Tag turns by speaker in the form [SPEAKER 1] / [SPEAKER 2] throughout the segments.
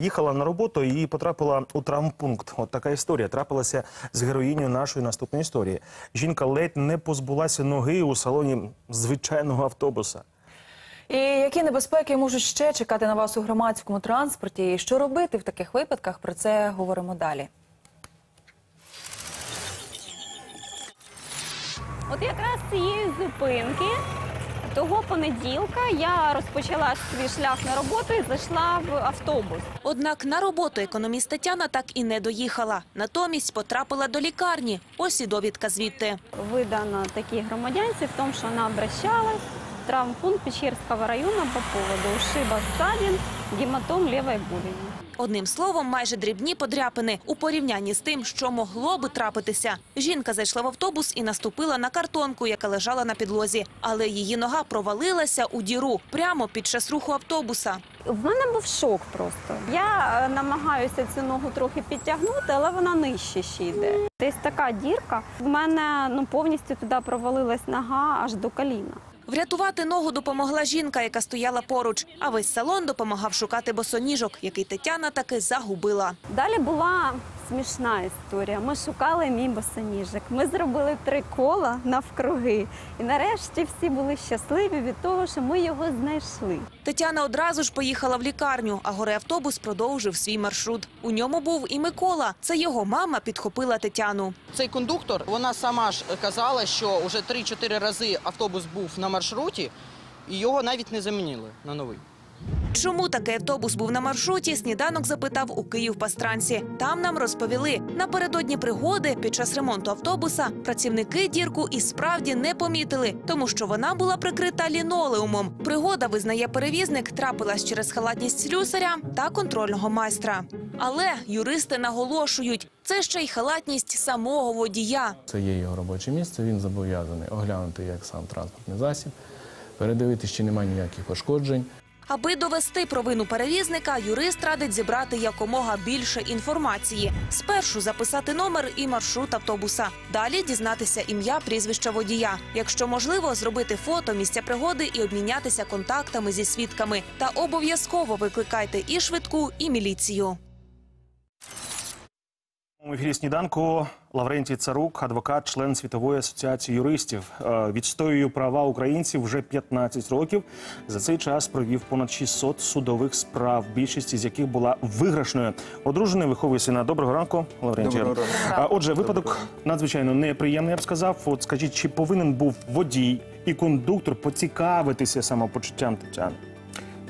[SPEAKER 1] Їхала на роботу і потрапила у травмпункт. От така історія трапилася з героїнею нашої наступної історії. Жінка ледь не позбулася ноги у салоні звичайного автобуса.
[SPEAKER 2] І які небезпеки можуть ще чекати на вас у громадському транспорті? І що робити в таких випадках? Про це говоримо далі.
[SPEAKER 3] От якраз цієї зупинки того понеділка я розпочала свій шлях на роботу і зайшла в автобус.
[SPEAKER 4] Однак на роботу економіст Тетяна так і не доїхала. Натомість потрапила до лікарні. Ось і довідка звідти.
[SPEAKER 3] Видано такій громадянці в тому, що вона обращалась в травмпункт Печерского району по поводу ушиба ссадин, гематом левой голени.
[SPEAKER 4] Одним словом, майже дрібні подряпини у порівнянні з тим, що могло би трапитися. Жінка зайшла в автобус і наступила на картонку, яка лежала на підлозі. Але її нога провалилася у діру прямо під час руху автобуса.
[SPEAKER 3] В мене був шок просто. Я е, намагаюся цю ногу трохи підтягнути, але вона нижче ще йде. Десь така дірка. В мене ну повністю туди провалилась нога аж до коліна.
[SPEAKER 4] Врятувати ногу допомогла жінка, яка стояла поруч. А весь салон допомагав шукати босоніжок, який Тетяна таки загубила.
[SPEAKER 3] Далі була смішна історія. Ми шукали мій босоніжок. Ми зробили три кола навкруги. І нарешті всі були щасливі від того, що ми його знайшли.
[SPEAKER 4] Тетяна одразу ж поїхала в лікарню, а горе-автобус продовжив свій маршрут. У ньому був і Микола. Це його мама підхопила Тетяну.
[SPEAKER 5] Цей кондуктор, вона сама ж казала, що вже 3-4 рази автобус був на маршруті, і його навіть не замінили на новий.
[SPEAKER 4] Чому такий автобус був на маршруті? Сніданок запитав у Київ-Пастрансі. Там нам розповіли, напередодні пригоди під час ремонту автобуса працівники дірку і справді не помітили, тому що вона була прикрита лінолеумом. Пригода визнає перевізник, трапилась через халатність слюсаря та контрольного майстра. Але юристи наголошують, це ще й халатність самого водія.
[SPEAKER 6] Це є його робоче місце. Він зобов'язаний оглянути як сам транспортний засіб, передивитися, чи немає ніяких пошкоджень.
[SPEAKER 4] Аби довести провину перевізника, юрист радить зібрати якомога більше інформації. Спершу записати номер і маршрут автобуса. Далі дізнатися ім'я, прізвище водія. Якщо можливо, зробити фото місця пригоди і обмінятися контактами зі свідками. Та обов'язково викликайте і швидку, і міліцію.
[SPEAKER 1] У ефірі сніданку Лаврентій Царук, адвокат, член світової асоціації юристів. Е, Відстоює права українців вже 15 років. За цей час провів понад 600 судових справ, більшість з яких була виграшною. Одружений виховує сина. Доброго ранку, Лаврентію.
[SPEAKER 7] Доброго ранку.
[SPEAKER 1] Отже, випадок надзвичайно неприємний, я б сказав. От скажіть, чи повинен був водій і кондуктор поцікавитися самопочуттям Тетяни?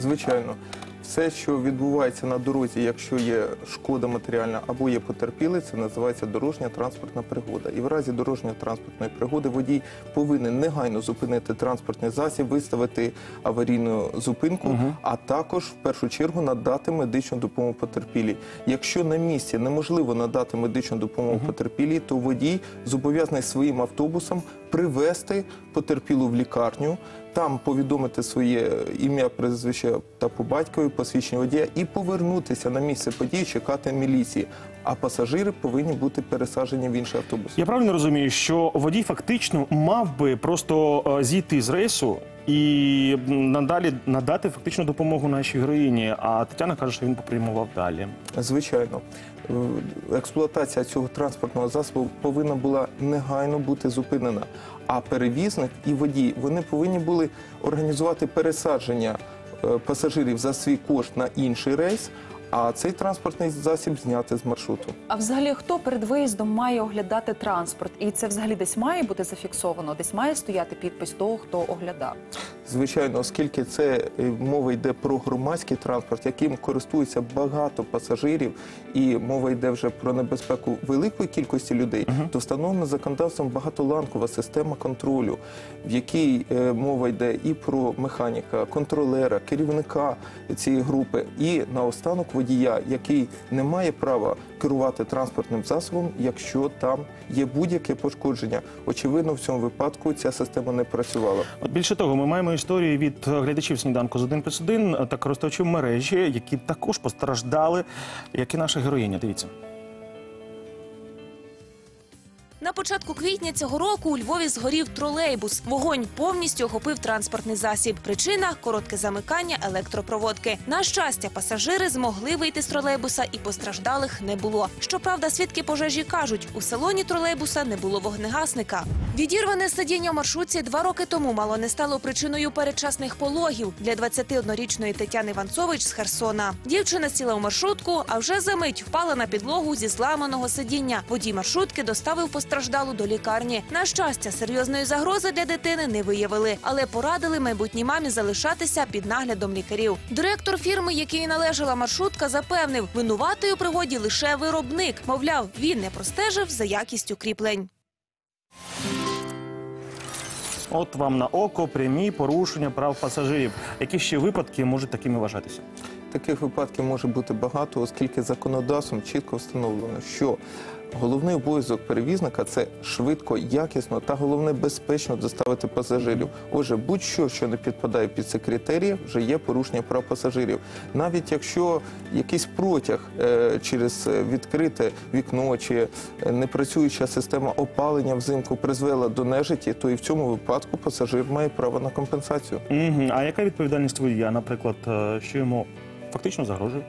[SPEAKER 7] Звичайно, все, що відбувається на дорозі, якщо є шкода матеріальна або є потерпілий, це називається дорожня транспортна пригода. І в разі дорожньої транспортної пригоди водій повинен негайно зупинити транспортний засіб, виставити аварійну зупинку, а також в першу чергу надати медичну допомогу потерпілій. Якщо на місці неможливо надати медичну допомогу потерпілій, то водій зобов'язаний своїм автобусом привезти потерпілу в лікарню. Там повідомити своє ім'я, прізвище та по батькові, посвідчення водія і повернутися на місце події, чекати міліції. А пасажири повинні бути пересаджені в інший автобус.
[SPEAKER 1] Я правильно розумію, що водій фактично мав би просто е, зійти з рейсу і надалі надати фактично допомогу нашій героїні. А Тетяна каже, що він попрямував далі.
[SPEAKER 7] Звичайно, Е, експлуатація цього транспортного засобу повинна була негайно бути зупинена. А перевізник і водій вони повинні були організувати пересадження е, пасажирів за свій кошт на інший рейс. А цей транспортний засіб зняти з маршруту.
[SPEAKER 2] А взагалі хто перед виїздом має оглядати транспорт? І це взагалі десь має бути зафіксовано, десь має стояти підпис того, хто оглядав.
[SPEAKER 7] Звичайно, оскільки це е, мова йде про громадський транспорт, яким користується багато пасажирів, і мова йде вже про небезпеку великої кількості людей, то встановлена законодавством багатоланкова система контролю, в якій е, мова йде і про механіка, контролера, керівника цієї групи, і наостанок водія, який не має права керувати транспортним засобом, якщо там є будь-яке пошкодження. Очевидно, в цьому випадку ця система не працювала.
[SPEAKER 1] От більше того, ми маємо історії від глядачів сніданку з 1 плюс 1 та користувачів мережі, які також постраждали, як і наша героїня. Дивіться.
[SPEAKER 4] На початку квітня цього року у Львові згорів тролейбус. Вогонь повністю охопив транспортний засіб. Причина коротке замикання електропроводки. На щастя, пасажири змогли вийти з тролейбуса і постраждалих не було. Щоправда, свідки пожежі кажуть, у салоні тролейбуса не було вогнегасника. Відірване сидіння в маршрутці два роки тому мало не стало причиною передчасних пологів для 21-річної Тетяни Ванцович з Херсона. Дівчина сіла у маршрутку, а вже за мить впала на підлогу зі зламаного сидіння. Водій маршрутки доставив постраждалу до лікарні. На щастя, серйозної загрози для дитини не виявили, але порадили майбутній мамі залишатися під наглядом лікарів. Директор фірми, якій належала маршрутка, запевнив, винуватий у пригоді лише виробник. Мовляв, він не простежив за якістю кріплень.
[SPEAKER 1] От вам на око прямі порушення прав пасажирів. Які ще випадки можуть такими вважатися?
[SPEAKER 7] Таких випадків може бути багато, оскільки законодавством чітко встановлено, що головний обов'язок перевізника це швидко, якісно та головне безпечно доставити пасажирів. Отже, будь-що, що не підпадає під ці критерії, вже є порушення прав пасажирів. Навіть якщо якийсь протяг е, через е, відкрите вікно чи е, непрацююча система опалення взимку призвела до нежиті, то і в цьому випадку пасажир має право на компенсацію.
[SPEAKER 1] А яка відповідальність водія, наприклад, що йому фактично загрожує?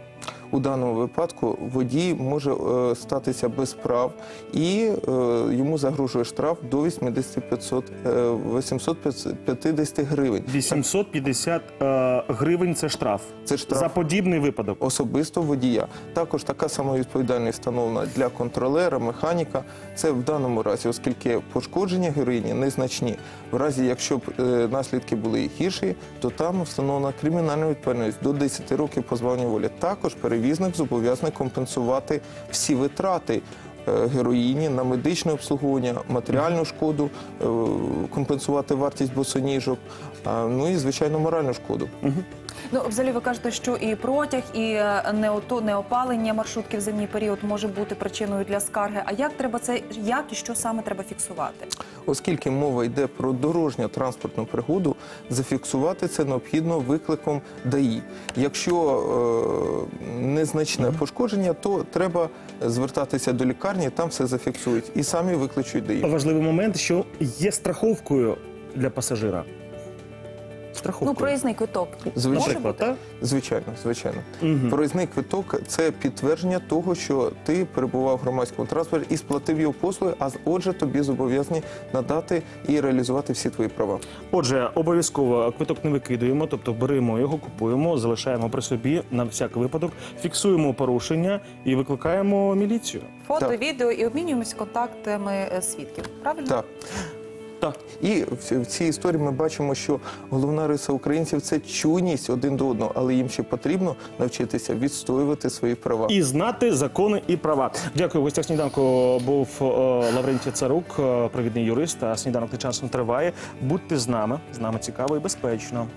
[SPEAKER 7] У даному випадку водій може е, статися без прав і е, йому загрожує штраф до 8500, е, 850 гривень.
[SPEAKER 1] 850 е, гривень це штраф.
[SPEAKER 7] Це штраф.
[SPEAKER 1] За подібний випадок.
[SPEAKER 7] Особисто водія. Також така сама відповідальність встановлена для контролера, механіка. Це в даному разі, оскільки пошкодження героїні незначні. В разі, якщо б наслідки були гірші, то там встановлена кримінальна відповідальність до 10 років позбавлення волі. Також перевізник зобов'язаний компенсувати всі витрати. е, Героїні на медичне обслуговування, матеріальну шкоду, е, компенсувати вартість босоніжок, ну і звичайно моральну шкоду.
[SPEAKER 2] Ну, взагалі, ви кажете, що і протяг, і неото- неопалення маршрутки в зимній період може бути причиною для скарги. А як треба це, як і що саме треба фіксувати?
[SPEAKER 7] Оскільки мова йде про дорожню транспортну пригоду, зафіксувати це необхідно викликом ДАІ. Якщо е, незначне пошкодження, то треба звертатися до лікарні, там все зафіксують і самі викличуть ДАІ.
[SPEAKER 1] Важливий момент, що є страховкою для пасажира.
[SPEAKER 2] Ну, проїзний квиток.
[SPEAKER 7] Звичайно.
[SPEAKER 2] Може бути?
[SPEAKER 1] так?
[SPEAKER 7] Звичайно, звичайно.
[SPEAKER 1] Мгм.
[SPEAKER 7] Проїзний квиток це підтвердження того, що ти перебував в громадському транспорті і сплатив його послуги, а отже, тобі зобов'язані надати і реалізувати всі твої права.
[SPEAKER 1] Отже, обов'язково квиток не викидуємо, тобто беремо його, купуємо, залишаємо при собі на всяк випадок, фіксуємо порушення і викликаємо міліцію.
[SPEAKER 2] Фото,
[SPEAKER 7] Так.
[SPEAKER 2] відео і обмінюємося контактами е, свідків. Правильно?
[SPEAKER 7] Так.
[SPEAKER 1] Так.
[SPEAKER 7] І в, цій історії ми бачимо, що головна риса українців це чуйність один до одного, але їм ще потрібно навчитися відстоювати свої права.
[SPEAKER 1] І знати закони і права. Дякую. В гостях сніданку був е, Лаврентій Царук, е, провідний юрист. А сніданок часом триває. Будьте з нами. З нами цікаво і безпечно.